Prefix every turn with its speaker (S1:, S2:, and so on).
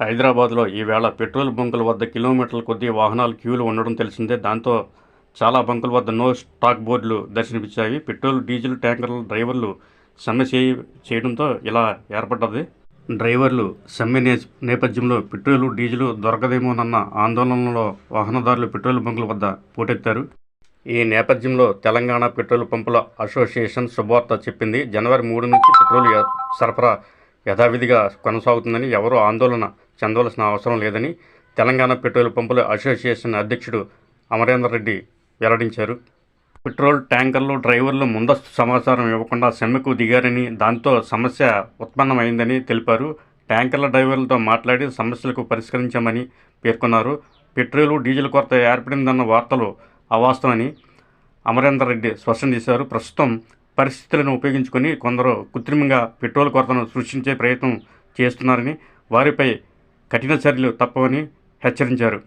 S1: హైదరాబాద్లో ఈవేళ పెట్రోల్ బంకుల వద్ద కిలోమీటర్ల కొద్దీ వాహనాలు క్యూలు ఉండడం తెలిసిందే. దాంతో చాలా బంకుల వద్ద నో స్టాక్ బోర్డులు దర్శనమిచ్చాయి. పెట్రోల్ డీజిల్ ట్యాంకర్ల డ్రైవర్లు సమ్మె చేయడంతో ఇలా ఏర్పడ్డది. డ్రైవర్లు సమ్మె నే నేపథ్యంలో పెట్రోల్ డీజిల్ దొరకదేమోనన్న ఆందోళనలో వాహనదారులు పెట్రోల్ బంకుల వద్ద పోటెత్తారు. ఈ నేపథ్యంలో తెలంగాణ పెట్రోల్ పంపుల అసోసియేషన్ శుభవార్త చెప్పింది. జనవరి మూడు నుంచి పెట్రోల్ సరఫరా యథావిధిగా కొనసాగుతుందని ఎవరూ ఆందోళన చెందవలసిన అవసరం లేదని తెలంగాణ పెట్రోల్ పంపుల అసోసియేషన్ అధ్యక్షుడు అమరేందర్ రెడ్డి వెల్లడించారు. పెట్రోల్ ట్యాంకర్లు డ్రైవర్లు ముందస్తు సమాచారం ఇవ్వకుండా సమ్మెకు దిగారని దాంతో సమస్య ఉత్పన్నమైందని తెలిపారు. ట్యాంకర్ల డ్రైవర్లతో మాట్లాడి సమస్యలకు పరిష్కరించామని పేర్కొన్నారు. పెట్రోలు డీజిల్ కొరత ఏర్పడిందన్న వార్తలు అవాస్తవని అమరేందర్ రెడ్డి స్పష్టం చేశారు. ప్రస్తుతం పరిస్థితులను ఉపయోగించుకొని కొందరు కృత్రిమంగా పెట్రోల్ కొరతను సృష్టించే ప్రయత్నం చేస్తున్నారని వారిపై కఠిన చర్యలు తప్పవని హెచ్చరించారు.